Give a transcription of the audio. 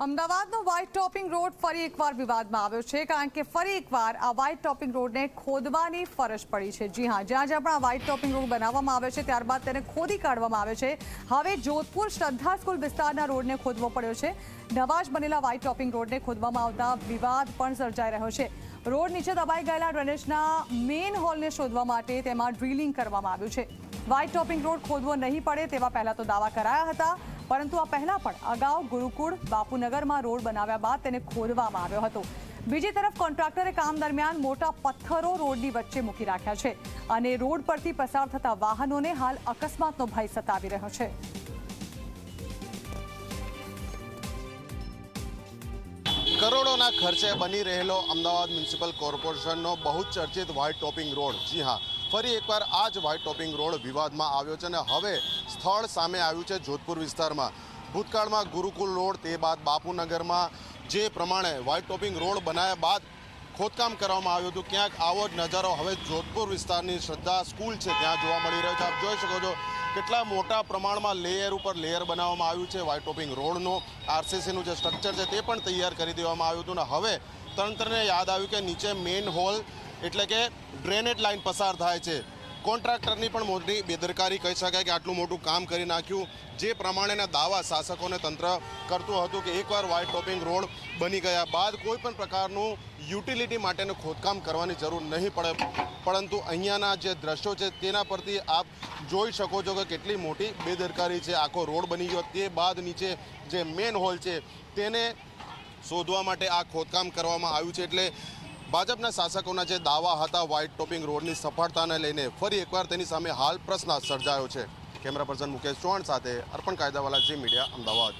અમદાવાદનો white topping road ફરી એકવાર વિવાદમાં આવ્યો છે, કારણ કે ફરી એકવાર આ વ્હાઇટ ટોપિંગ રોડને ખોદવાની ફરજ પડી છે. જી હા, જ્યાં જ્યાં પણ આ વ્હાઇટ ટોપિંગ રોડ બનાવવામાં આવે છે, ત્યારબાદ તેને ખોદી કાઢવામાં આવે છે. હવે જોધપુર શ્રદ્ધા સ્કૂલ વિસ્તારના રોડને ખોદવો પડ્યો છે. નવા જ બનેલા વ્હાઇટ ટોપિંગ રોડને ખોદવામાં આવતા વિવાદ પણ સર્જાઈ રહ્યો છે. રોડ નીચે દબાઈ ગયેલા ડ્રેનેજના મેઇન હોલને શોધવા માટે તેમાં ડ્રિલિંગ કરવામાં આવ્યું છે. વ્હાઇટ ટોપિંગ રોડ ખોદવો નહીં પડે તેવા પહેલા તો દાવા કરાયા હતા, પરંતુ આ પહેલા પણ અગાઉ ગુરુકુળ બાપુનગરમાં રોડ બનાવ્યા બાદ તેને ખોદવામાં આવ્યો હતો. બીજી તરફ કોન્ટ્રાક્ટરે કામ દરમિયાન મોટા પથ્થરો રોડની વચ્ચે મૂકી રાખ્યા છે અને રોડ પરથી પસાર થતા વાહનોને હાલ અકસ્માતનો ભય સતાવી રહ્યો છે. કરોડોના ખર્ચે બની રહેલો અમદાવાદ મ્યુનિસિપલ કોર્પોરેશનનો બહુ ચર્ચિત વ્હાઇટ ટોપિંગ રોડ જી હા, ફરી એકવાર આ જ વ્હાઇટ ટોપિંગ રોડ વિવાદમાં આવ્યો છે અને હવે સ્થળ સામે આવ્યું છે જોધપુર વિસ્તારમાં. ભૂતકાળમાં ગુરુકુલ રોડ, તે બાદ બાપુનગરમાં. જે પ્રમાણે વ્હાઇટ ટોપિંગ રોડ બનાવ્યા બાદ ખોદકામ કરવામાં આવ્યું હતું. ક્યાંક આવો જ નજારો હવે જોધપુર વિસ્તારની શ્રદ્ધા સ્કૂલ છે. ત્યાં જોવા મળી રહ્યો છે. આપ જોઈ શકો છો કેટલા મોટા પ્રમાણમાં લેયર ઉપર લેયર બનાવવામાં આવ્યું છે. વ્હાઇટ ટોપિંગ રોડનું આરસીસીનું જે સ્ટ્રક્ચર છે તે પણ તૈયાર કરી દેવામાં આવ્યું હતું. ને હવે તંત્રને યાદ આવ્યું કે નીચે મેઇન હોલ એટલે કે ડ્રેનેજ લાઇન પસાર થાય છે. કોન્ટ્રાક્ટરની પણ મોટી બેદરકારી કહી શકાય કે આટલું મોટું કામ કરી નાખ્યું. જે પ્રમાણેના દાવા શાસકોને તંત્ર કરતું હતું કે એકવાર વ્હાઇટ ટોપિંગ રોડ બની ગયા બાદ કોઈ પણ પ્રકારનું યુટિલિટી માટેનું ખોદકામ કરવાની જરૂર નહીં પડે. પરંતુ અહીંયાના જે દ્રશ્યો છે તેના પરથી આપ જોઈ શકો છો કે કેટલી મોટી બેદરકારી છે. આખો રોડ બની ગયો. તે બાદ નીચે જે મેન હોલ છે તેને શોધવા માટે આ ખોદકામ કરવામાં આવ્યું છે. એટલે ભાજપના શાસકોના જે દાવા હતા વ્હાઇટ ટોપિંગ રોડની સફળતાને લઈને ફરી એકવાર તેની સામે હાલ પ્રશ્ન સર્જાયો છે. કેમેરા પર્સન મુકેશ ચૌહાણ સાથે અર્પણ કાયદાવાલા જી મીડિયા, અમદાવાદ.